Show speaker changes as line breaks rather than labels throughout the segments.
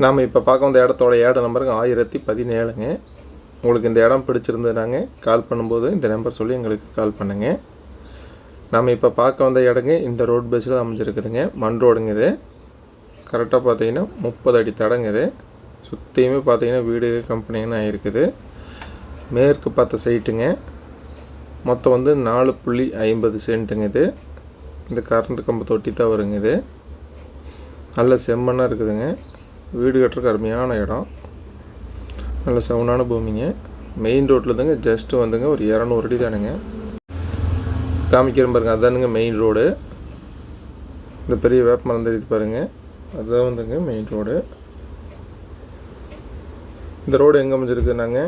நாம் இப்போ பார்க்க வந்த இடத்தோட ஏட நம்பருங்க ஆயிரத்தி பதினேழுங்க. உங்களுக்கு இந்த இடம் பிடிச்சிருந்ததுனாங்க கால் பண்ணும்போது இந்த நம்பர் சொல்லி எங்களுக்கு கால் பண்ணுங்க. நாம் இப்போ பார்க்க வந்த இடங்க இந்த ரோட் பேஸில் அமைஞ்சிருக்குதுங்க. மண் ரோடுங்க இது. கரெக்டாக பார்த்தீங்கன்னா முப்பது அடி தடங்க இது. சுற்றியுமே பார்த்தீங்கன்னா வீடு கம்பெனின்னு ஆகிருக்குது மேற்கு பார்த்த சைட்டுங்க மொத்தம் வந்து நாலு புள்ளி ஐம்பது சென்ட்டுங்க இது. இந்த கரண்ட் கம்பு தொட்டி தான் வருங்க இது. நல்ல செம்மண்ணாக இருக்குதுங்க. வீடு கட்டுறதுக்கு அருமையான இடம். நல்ல செவனான பூமிங்க. மெயின் ரோட்டில் தாங்க ஜஸ்ட்டு வந்துங்க ஒரு இரநூறு அடி தானுங்க. காமிக்கிறேன் பாருங்க அதானுங்க மெயின் ரோடு இந்த பெரிய வேப்ப மரம் தெரியுது பாருங்கள் அதுதான் வந்துங்க மெயின் ரோடு இந்த ரோடு எங்கே அமைஞ்சிருக்குனாங்க?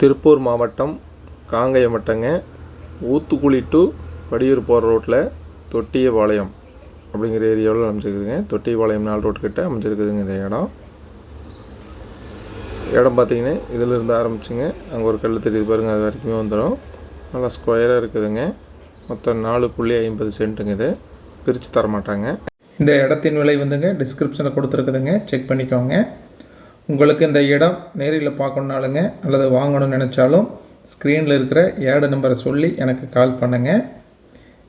திருப்பூர் மாவட்டம் காங்கயம் வட்டங்க. ஊத்துக்குழி டு படியூர் போகிற ரோட்டில் தொட்டியபாளையம். அப்படிங்கிற ஏரியாவில் அமைச்சிருக்குதுங்க தொட்டிபாளையம் நாள் ரோட்டு அமைச்சிருக்குதுங்க இந்த இடம். இடம் பார்த்தீங்கன்னா இதில் இருந்து ஆரம்பிச்சுங்க. அங்கே ஒரு கல் தெரியுது பாருங்கள் அது வரைக்குமே வந்துடும். நல்லா ஸ்கொயராக இருக்குதுங்க. மொத்தம் நாலு புள்ளி ஐம்பது சென்ட்டுங்க இது. பிரித்து தர மாட்டாங்க. இந்த இடத்தின் விலை வந்துங்க டிஸ்கிரிப்ஷனில் கொடுத்துருக்குதுங்க. செக் பண்ணிக்கோங்க. உங்களுக்கு இந்த இடம் நேரில் பார்க்கணுனாலுங்க அல்லது வாங்கணும்னு நினச்சாலும் ஸ்க்ரீனில் இருக்கிற ஏடு நம்பரை சொல்லி எனக்கு கால் பண்ணுங்கள்